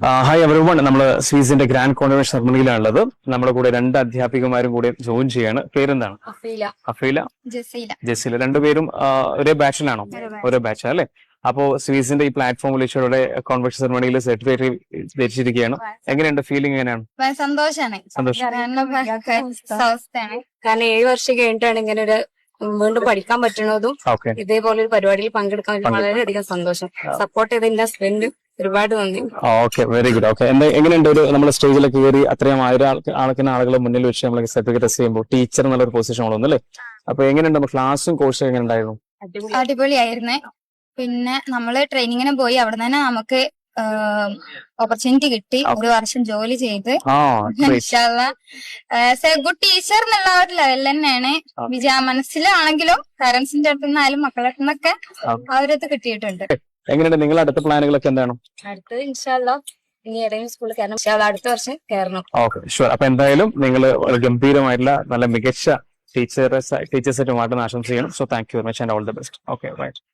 Hi everyone നമ്മൾ സ്വീസിന്റെ grand convention സെറമണിയിലാണുള്ളത് നമ്മുടെ കൂടെ രണ്ട് അധ്യാപികമാരും കൂടെ ജോയിൻ ചെയ്യാണ്. പേരെന്താണ്? അഫീല. അഫീല? ജസീല. ജസീല. രണ്ടുപേരും ഒരേ ബാച്ചിലാണോ ഒരേ ബാച്ച് അല്ലേ? അപ്പോ സ്വീസിന്റെ ഈ പ്ലാറ്റ്ഫോം വിളിച്ചവരുടെ കോൺവെൻഷൻ സെറമണിയിൽ സർട്ടിഫിക്കറ്റ് ധരിച്ചിരിക്കുകയാണ്. എങ്ങനെയുണ്ട്? ഫീലിംഗ് എങ്ങനെയാണ്? ഭയ- സന്തോഷാണ്. സന്തോഷം. കാരണം ഏഴ് വർഷം കഴിഞ്ഞിട്ടാണ് ഇങ്ങനെ ഒരു വീണ്ടും പഠിക്കാൻ പറ്റുന്നതും ഇതേപോലെ ഒരു പരിപാടിയിൽ പങ്കെടുക്കാൻ. വളരെയധികം സന്തോഷം. സപ്പോർട്ട് ചെയ്ത എന്റെ ഹസ്ബൻഡ് ഒരുപാട് നന്ദി. Okay very good. ഓക്കെ എന്താ എങ്ങനെയുണ്ട് ഒരു നമ്മൾ സ്റ്റേജിലൊക്കെ കയറി അത്രയും ആയിരം ആൾക്ക് ആൾക്കുന്ന ആളുകളെ മുന്നിൽ വെച്ച് നമ്മൾ സർട്ടിഫിക്കറ്റ് ടെസ്റ്റ് ചെയ്യുമ്പോൾ ടീച്ചർ എന്നുള്ള ഒരു പൊസിഷൻ ഉള്ളൂ അല്ലേ അപ്പൊ എങ്ങനെയുണ്ട് നമ്മൾ ക്ലാസ്സും കോഴ്സും എങ്ങനെ ഉണ്ടായിരുന്നു അടിപൊളി. അടിപൊളിയായിരുന്നേ. പിന്നെ നമ്മൾ ട്രെയിനിങ്ങിന് പോയി അവിടെ തന്നെ നമുക്ക് ഓപ്പർച്യൂണിറ്റി കിട്ടി. ഒരു വർഷം ജോലി ചെയ്ത്. ഗുഡ് ടീച്ചർ എന്നുള്ള ഒരു ലെവൽ തന്നെയാണ്. വിജയ മനസ്സിലാണെങ്കിലും പാരന്റ്സിന്റെ അടുത്തുനിന്നായാലും മക്കളുടെ അടുത്ത് നിന്നൊക്കെ ആ. ആ ഒരു ഇത് കിട്ടിയിട്ടുണ്ട്. എങ്ങനെയുണ്ട്? നിങ്ങൾ അടുത്ത പ്ലാനുകളൊക്കെ എന്താണ്? അടുത്തത് ഇൻഷാല്ലോ ഇനി ഏതെങ്കിലും സ്കൂളിൽ കയറണം. ഇൻഷാല്ലാ അടുത്ത വർഷം കയറണം. ഓക്കെ ഷുവർ അപ്പൊ എന്തായാലും നിങ്ങൾ ഗംഭീരമായിട്ടുള്ള നല്ല മികച്ച ടീച്ചേഴ്സ് ടീച്ചേഴ്സായിട്ട് മാറ്റുന്ന ആശംസിക്കണം so thank you very much and all the best okay right